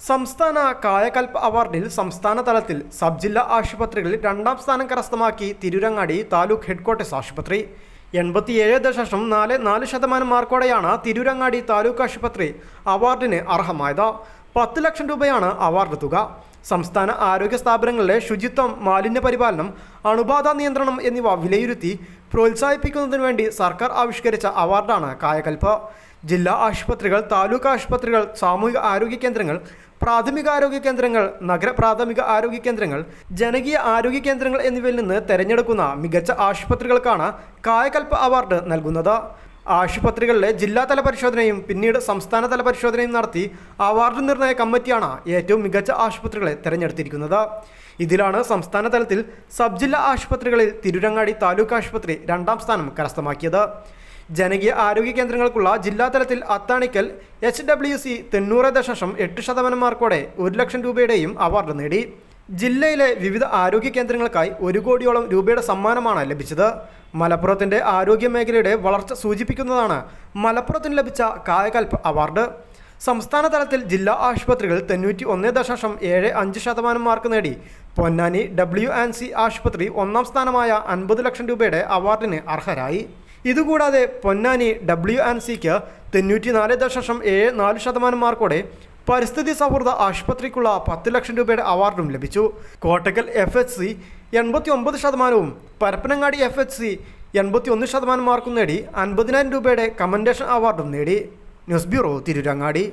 സംസ്ഥാന കായകൽപ അവാർഡിൽ സംസ്ഥാന തലത്തിൽ സബ് ജില്ലാ ആശുപത്രികളിൽ രണ്ടാം സ്ഥാനം കരസ്ഥമാക്കി തിരുരങ്ങാടി താലൂക്ക് ഹെഡ്ക്വാർട്ടേഴ്സ് ആശുപത്രി. എൺപത്തിയേഴ് ദശാംശം നാല് നാല് ശതമാനം മാർക്കോടെയാണ് തിരുരങ്ങാടി താലൂക്ക് ആശുപത്രി അവാർഡിന് അർഹമായത്. പത്ത് ലക്ഷം രൂപയാണ് അവാർഡ് തുക. സംസ്ഥാന ആരോഗ്യ സ്ഥാപനങ്ങളിലെ ശുചിത്വം മാലിന്യ പരിപാലനം അണുബാധ നിയന്ത്രണം എന്നിവ വിലയിരുത്തി പ്രോത്സാഹിപ്പിക്കുന്നതിന് വേണ്ടി സർക്കാർ ആവിഷ്കരിച്ച അവാർഡാണ് കായകൽപ്പ് ജില്ലാ ആശുപത്രികൾ താലൂക്ക് ആശുപത്രികൾ സാമൂഹിക ആരോഗ്യ കേന്ദ്രങ്ങൾ പ്രാഥമിക ആരോഗ്യ കേന്ദ്രങ്ങൾ നഗര പ്രാഥമിക ആരോഗ്യ കേന്ദ്രങ്ങൾ ജനകീയ ആരോഗ്യ കേന്ദ്രങ്ങൾ എന്നിവയിൽ നിന്ന് തെരഞ്ഞെടുക്കുന്ന മികച്ച ആശുപത്രികൾക്കാണ് കായകൽപ്പ് അവാർഡ് നൽകുന്നത്. ആശുപത്രികളിലെ ജില്ലാതല പരിശോധനയും പിന്നീട് സംസ്ഥാനതല പരിശോധനയും നടത്തി അവാർഡ് നിർണയ കമ്മിറ്റിയാണ് ഏറ്റവും മികച്ച ആശുപത്രികളെ തെരഞ്ഞെടുത്തിരിക്കുന്നത്. ഇതിലാണ് സംസ്ഥാന തലത്തിൽ സബ് ജില്ലാ ആശുപത്രികളിൽ തിരുരങ്ങാടി താലൂക്ക് ആശുപത്രി രണ്ടാം സ്ഥാനം കരസ്ഥമാക്കിയത്. ജനകീയ ആരോഗ്യ കേന്ദ്രങ്ങൾക്കുള്ള ജില്ലാതലത്തിൽ അത്താണിക്കൽ എച്ച് ഡബ്ല്യു സി തൊണ്ണൂറ് ദശാംശം എട്ട് ശതമാനം മാർക്കോടെ ഒരു ലക്ഷം രൂപയുടെയും അവാർഡ് നേടി. ജില്ലയിലെ വിവിധ ആരോഗ്യ കേന്ദ്രങ്ങൾക്കായി ഒരു കോടിയോളം രൂപയുടെ സമ്മാനമാണ് ലഭിച്ചത്. മലപ്പുറത്തിന്റെ ആരോഗ്യ മേഖലയുടെ വളർച്ച സൂചിപ്പിക്കുന്നതാണ് മലപ്പുറത്തിന് ലഭിച്ച കായകൽപ്പ് അവാർഡ്. സംസ്ഥാന തലത്തിൽ ജില്ലാ ആശുപത്രികൾ തൊണ്ണൂറ്റി ഒന്ന് ദശാംശം ഏഴ് അഞ്ച് ശതമാനം മാർക്ക് നേടി. പൊന്നാനി ഡബ്ല്യു ആൻഡ് സി ആശുപത്രി ഒന്നാം സ്ഥാനമായ അൻപത് ലക്ഷം രൂപയുടെ അവാർഡിന് അർഹരായി. ഇതുകൂടാതെ പൊന്നാനി ഡബ്ല്യു ആൻഡ് സിക്ക് തൊണ്ണൂറ്റി നാല് ദശാംശം ഏഴ് നാല് ശതമാനം മാർക്കോടെ പരിസ്ഥിതി സൗഹൃദ ആശുപത്രിക്കുള്ള പത്ത് ലക്ഷം രൂപയുടെ അവാർഡും ലഭിച്ചു. കോട്ടക്കൽ എഫ് എച്ച് സി എൺപത്തി ഒമ്പത് ശതമാനവും പരപ്പനങ്ങാടി എഫ് എച്ച് സി എൺപത്തി ഒന്ന് ശതമാനം മാർക്കും നേടി അൻപതിനായിരം രൂപയുടെ കമൻഡേഷൻ അവാർഡും നേടി. News bureau Tirurangadi.